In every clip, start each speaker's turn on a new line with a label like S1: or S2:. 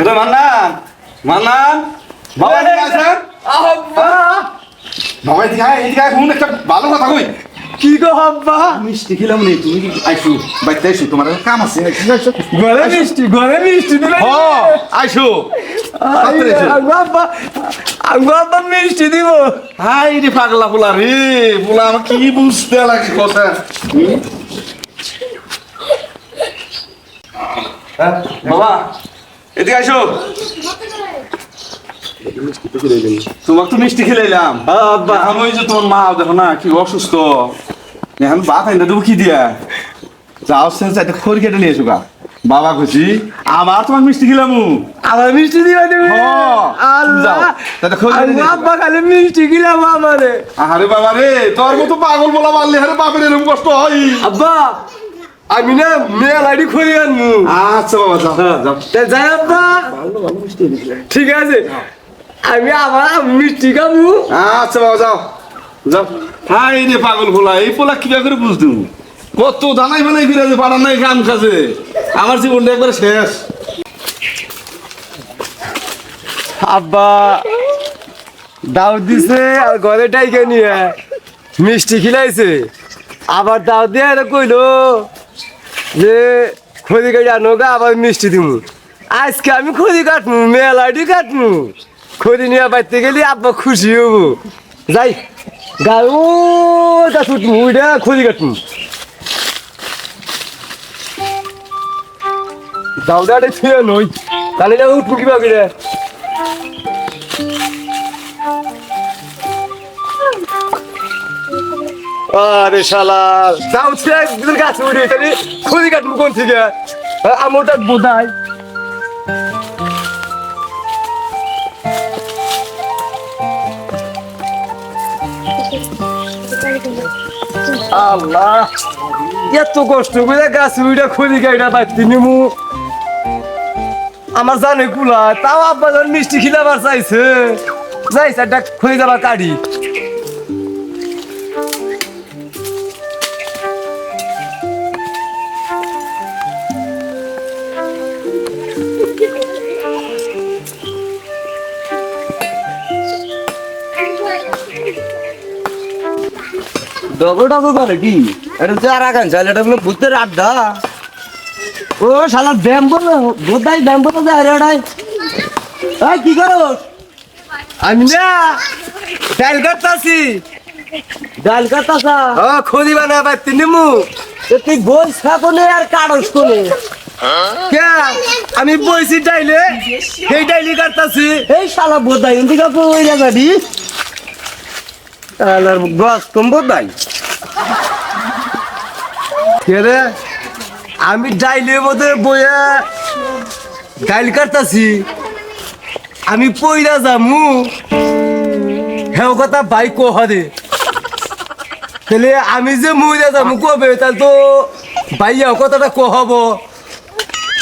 S1: এটা মান্নান। মান্নান বাবা এদিকে আছেন
S2: আব্বা
S1: বাবা এদিকে আয় এদিকে আয় শুন একটা ভালো কথা কই।
S2: কি গো আব্বা
S1: মিষ্টি খেলাম নেই তুমি কি আইসু? বাইতে আইসু তোমার কাম আছে
S2: ঘরে মিষ্টি ঘরে মিষ্টি দিলে
S1: হ আইসু।
S2: আব্বা আব্বা মিষ্টি দিব।
S1: হাই রে পাগলা পোলা রে পোলা আমার কি বুঝতে লাগে কথা? হ্যাঁ, বাবা। এদিকে আইসো তোমাকে তো মিষ্টি খেলাইলাম
S2: আব্বা।
S1: এখন ওই যে তোমার মা দেখো না কি অসুস্থ। আইনা দেবো কি দিয়া? যাও সে চাইতে খড়ি কেটে নিয়ে এসো গা। বাবা খুশি? আবার তোমার মিষ্টি খেলাম।
S2: আমার মিষ্টি দিবা তুমি? আল্লাহ।
S1: তাতে খোঁজ
S2: আব্বা খালি মিষ্টি গিলাম আমারে।
S1: আরে বাবা রে তোর মতো পাগল বলা মারলে আরে বাপের এরকম কষ্ট হয়।
S2: আব্বা আমি না মেয়ে লাইডি খুঁজে আনব।
S1: আচ্ছা বাবা যাও। যাও।
S2: তা যাই আব্বা ঠিক আছে। আমি আবার মিষ্টি খাব।
S1: আচ্ছা বাবা যাও। যাও। হাই রে পাগল পোলা এই পোলা কিবা করে বুঝতু কত দানাই বানাই ফিরে যে পাড়ার নাই কাম কাজে। আমার জীবনটা একবারে শেষ।
S2: আব্বা দাও দিছে আর ঘরে টাইকে নিয়ে। মিষ্টি খিলাইছে। আবার দাও দিয়ে আর কইলো। যে খদি কাটি গা আবার মিষ্টি দিমু। আজকে আমি খদি কাটমু মেলাডি কাটমু। খদি নিয়ে বাইতে গেলি আব্বা খুশি হব। যাই, গা ও তা ছুটমু ওইটা খদি কাটমু। দাও দাঁড়ে ছুঁয়ে নই তাহলে উঠবো কিবা আরে শালা। যাও সে একদিন গাছ উড়ে তাহলে খুঁজি কাটবো কোন থেকে? আমরটা বোধাই আল্লাহ, এত কষ্ট করে গাছ উড়ে খুঁজি গাইটা পাইতি নিমু। আমার জানে কুলা তাও আব্বা মিষ্টি খিলাবার চাইছে। যাইছে, একটা খুঁজে যাবার কাড়ি
S3: ডবলটা তো ধরে কি? এটা তো আর আগান এটা হলো ভূতের আড্ডা। ও শালা ব্যায়াম বোধাই ব্যায়াম বলো যে আরে ওটাই। এই কি করো?
S2: আমি না ডাইল করতাছি
S3: ডাল কাটাসা
S2: ও খুঁজি বানা পাই তিনিমু
S3: তুই গোল সাকনে আর কাড়স কোনে?
S2: কে? আমি বইছি ডাইলে সেই ডাইলি করতাছি
S3: এই শালা বোধাই এদিকে ওই জায়গাটি গছ কম বোধাই
S2: রে আমি ডাইলের মধ্যে বইয়া ডাইল করতাছি আমি পইরা যামু। হেও কথা ভাই কহ দে তাহলে আমি যে মইরা যামু কবে? তাহলে তো ভাইয়া কথাটা কহব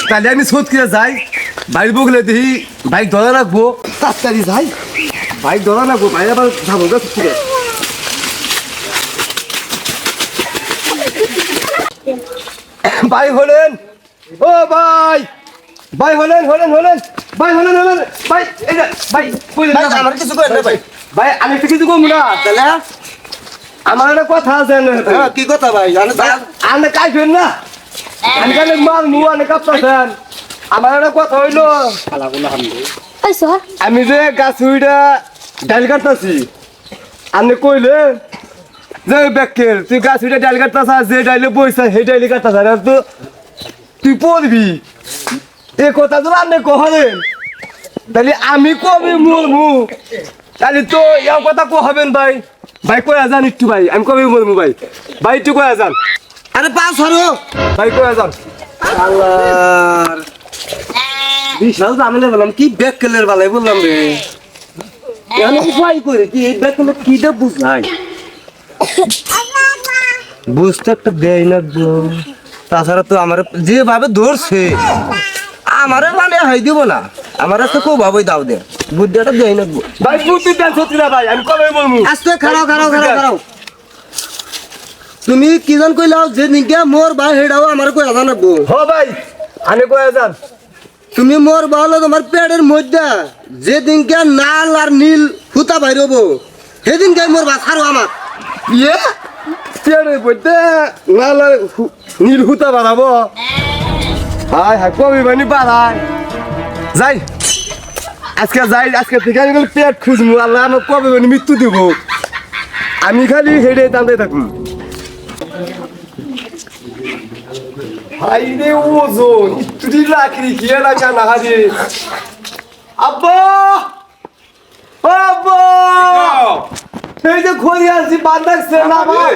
S2: তাহলে আমি সোধ কিনা যাই। বাইর বগলে দেখি বাইক ধরা রাখব তাড়াতাড়ি যাই। বাইক ধরা রাখব বাইরে আবার যাব ছুটে ভাই হলেন। ও ভাই। ভাই হলেন হলেন হলেন। ভাই হলেন হলেন। ভাই এই যে ভাই কই না,
S3: আমার কিছু করেন না ভাই।
S2: ভাই আমি কিছু কম না। তাহলে আমার একটা কথা আছে না
S3: হ্যাঁ, কি কথা ভাই?
S2: আপনি কাইবেন না। আমি কালে মাল মু অনেক কাপড় আমার একটা কথা হইল। আমি যে গাছ ডাল কাটতাছি আপনি কইলে যে ব্যাকের তুই গাছ উইটা ডাল কাটতাছ যে ডাইলে বইছা সেই ডাইলে কাটতাছ আর তো তুই পড়বি। এ কথা তো আপনি কহলেন তাহলে আমি কবে মরমু তাহলে তো ইয়ার কথা কহবেন ভাই। ভাই কয়া যান একটু ভাই আমি কবে মরমু ভাই? ভাই একটু কয়া যান।
S3: আরে পাস হরো
S2: ভাই কয়া যান।
S3: আল্লাহর। বিশাল জামেলা বললাম কি ব্যাক কেলের বালাই বললাম রে? এখন উপায় করে? কি এই ব্যাক কেলের কিটা বুঝলাই বুঝতে একটা দেয় না গো। তাছাড়া তো আমার যেভাবে ধরছে আমারে মানে হাই দিব না। আমার তো খুব ভাবই দাও দে। বুদ্ধিটা দেয় না।
S2: ভাই বুদ্ধি দেন সত্যি না ভাই আমি কবে বলব।
S3: আস্তে খারাও খারাও খারাও খারাও তুমি কি জান কইলাও যে নিকে মোর ভাই হেডাও আমার কই আদা না গো
S2: হ ভাই আনে কয়া যান
S3: তুমি মোর বলো তোমার পেটের মধ্যে যে যেদিনকে লাল আর নীল হুতা বাইরব সেদিনকে মোর বাছারো আমার
S2: ইয়ে? লাল আর হু- নীল হুতা যাই, আজকে যাই, আজকে থেকে আমি খালি পেট খুঁজবো, আল্লাহ আমার কবে মৃত্যু দিব। আমি খালি হেঁটে টানতে থাকুন ভাই রে, ওজন, তুই লাকড়ি খেয়ে লাগা না হারে আব্বা ও আব্বা এই যে খড়ি আনছি বান্ধাচ্ছে না ভাই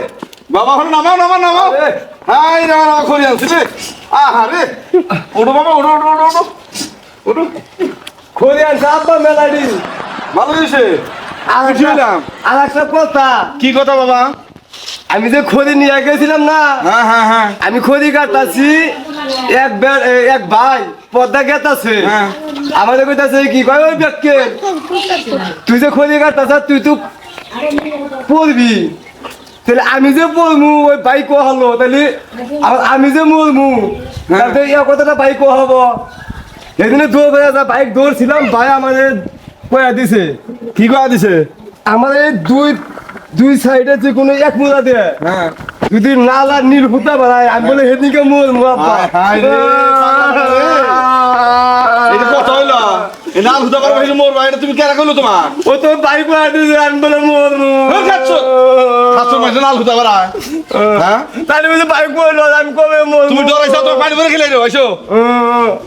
S1: বাবা হল নামাও নামাও নামাও। হাই নামা নামা খড়ি আনছি রে। আহা রে। ওঠো বাবা ওঠো ওঠো ওঠো ওঠো। ওঠো।
S2: খড়ি আনছে আব্বা মেলাডি
S1: ভালো হয়েছে। বুঝলাম।
S2: আর একটা কথা।
S1: কি কথা বাবা?
S2: আমি যে খড়ি নিয়ে গেছিলাম না
S1: হ্যাঁ হ্যাঁ হ্যাঁ।
S2: আমি খড়ি কাটাছি এক এক ভাই পদ্মা গেতাছে।
S1: হ্যাঁ।
S2: আমাদের কইতাছে কি কয় ওই ব্যক্তি তুই যে খড়ি কাটাছ তুই তো পড়বি? তাহলে আমি যে পড়মু ওই ভাই কো হলো তাহলে আমি যে মরমু তাহলে এই কথাটা ভাই কো হব। সেদিনে দৌড় হয়ে যা বাইক দৌড়ছিলাম ভাই আমাদের কয়া দিছে।
S1: কি কথা দিছে?
S2: আমাদের দুই দুই সাইডে যে কোনো এক মুদা দেয়
S1: হ্যাঁ।
S2: যদি লাল আর নীল হুতা বাড়ায় আমি বলে হেদিকে মোর মুয়াব্বা
S1: হায় হায় রে, এটা কথা হইল। এ নাল হুদা পারবে হইল মোর ভাই তুমি কেরা কইলো তোমার?
S2: ও তো বাড়া দিছে আমি বলে মোর মু।
S1: ওই খাচ্ছ। খাচ্ছ মাঝে নাল হুদা পারা হ্যাঁ?
S2: তাহলে বলে বাইক বলল আমি কবে মোর
S1: তুমি ডরাইছো তোমার পানি ভরে খেলে রে আইসো।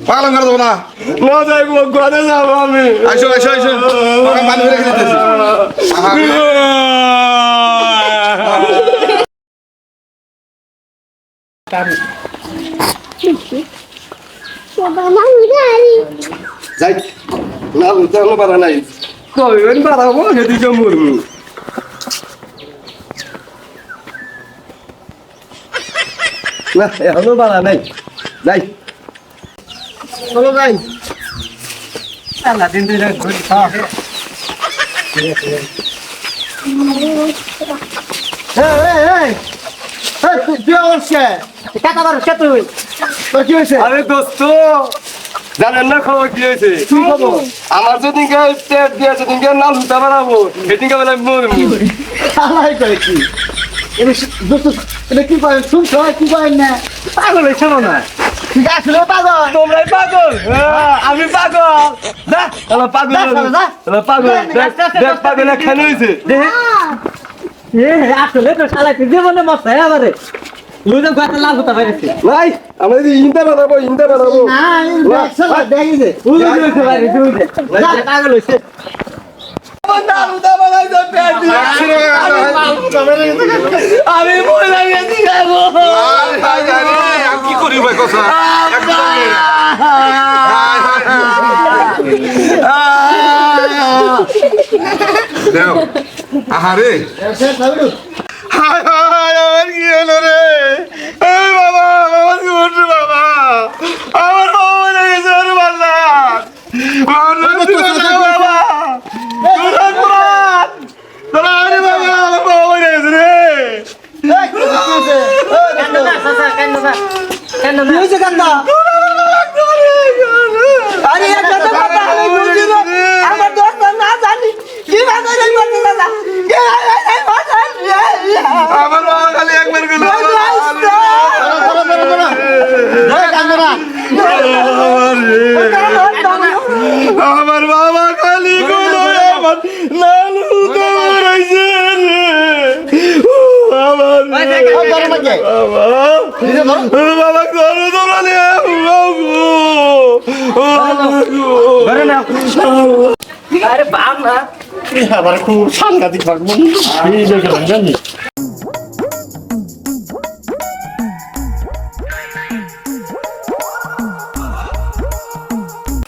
S1: পাগলাম করে দেবো না
S2: না যাই গো যাব আমি।
S1: পানি ভরে খেলে।
S2: না আমার বাড়া নাই। কবে বেন বাড়াবো হেদিকে মোর মু না এখনও বাড়া নাই। যাই। চলো যাই। সারা দিন দিন ঘুরি খাওয়া আরে দোস্ত জানেন না খবর কি হয়েছে? আমার যদি পেট দিয়ে যদি নাল হুতা বানাবো সেদিনকে বেলা মরবো। পাগল হয়েছে না তোমরাই পাগল? হ্যাঁ, আমি পাগল। দা তাহলে পাগল তাহলে পাগল। দেখ পাগল এখানে হয়েছে।
S4: আসলে তো শালা কি জীবনে মস্ত হ্যাঁ আমারে লুজে গাতে লাল হতে পারেছে
S2: নাই আমরা যদি ইন্দা বানাবো ইন্দা বানাবো
S4: উজে হইতে পারে উজে পাগল হইছে
S2: আমি মহিলা গেছি
S1: হায় হায় হায় কি করি ভাই কথা। হায় হায় হায়। আহারে হায় হায় আমার কি হলো রে এই বাবা আমার কি হচ্ছে বাবা আমার বাবা মরে গেছে ওর বাবা আমার বাবা তোরা কুরান তোরা আরে বাবা আমার বাবা মরে গেছে রে
S4: কেন না সাসা কেন না কেন না
S3: আরে এক কথা আমি বুঝি না আমার দোস্ত না জানি কি ভাবে রে করতে দাদা কে আই আই
S1: আমার বাবা খালি একবার গেল আমার বাবা খালি গেল আমার লালু তো মরাইছে রে ও, আমার রে। বাবা। বাবা করো তোমরা নে বাবু ও বাবু
S4: আরে বাপ না।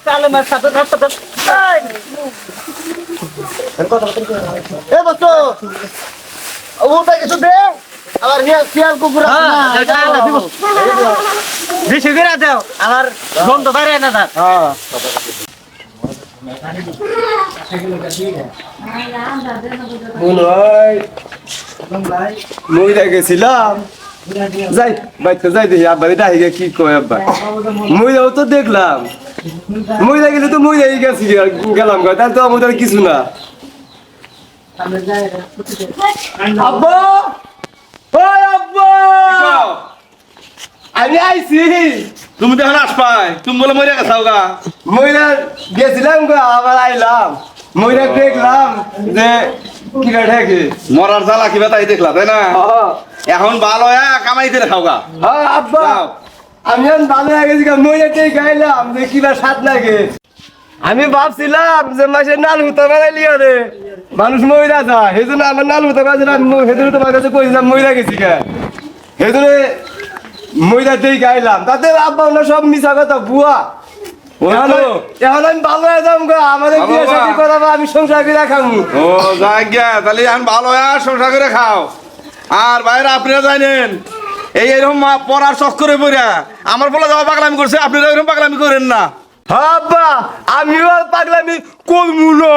S4: চালে মার সাথে সাথে
S3: এ দোস্ত ওটা কিছু দে। আবার হিয়ার হিয়ার কুকুর
S4: বেশি করে দাও। আমার গন্ধ বাইরে না
S2: মনে হয়। মহিলা গেছিলাম। যাই বাইতে যাই দেখি আব্বা এটা আগে কি কয় আব্বা। মহিলাও তো দেখলাম। মহিলা গেলে তো মহিলাই গেছি গেলাম গা তার তো আমাদের কিছু না। আব্বা! আমি আইছি।
S1: তুমি দেখো আসপাই তুমি বলে মরে গেছাও গা।
S2: মহিলা গেছিলাম গো আবার আইলাম। মহিলা দেখলাম যে ঠেকে
S1: মরার জ্বালা কিবা তাই দেখলা তাই না? এখন ভালো হ্যাঁ কামাইতে খাও গা।
S2: হ্যাঁ, আব্বা। আমি এখন ভালো হয়ে গেছি গা, মহিলাটাই গাইলাম যে কিবা স্বাদ লাগে। আমি ভাবছিলাম যে মাসে নাল হুতা বানাইলি রে মানুষ মহিলা যা সেই জন্য আমার নাল হুতা সেই জন্য তোমার কাছে কইছিলাম মহিলা গেছি গা সেই জন্য মহিলাতেই গাইলাম তাতে আব্বা ওনার সব মিশা কথা বুয়া। এখন আমি ভালো হয়ে যাব আমাদের বিয়ে
S1: বাবা।
S2: করাবো আমি সংসার করে খামু।
S1: ও তাহলে এখন ভালো হ্যাঁ সংসার করে খাও। আর বাইরে আপনারা জানেন এই এরকম পড়ার পড়া আমার বলে যাওয়া পাগলামি করছে আপনারা এরকম পাগলামি করেন না।
S2: আব্বা আমিও পাগলামি করব না।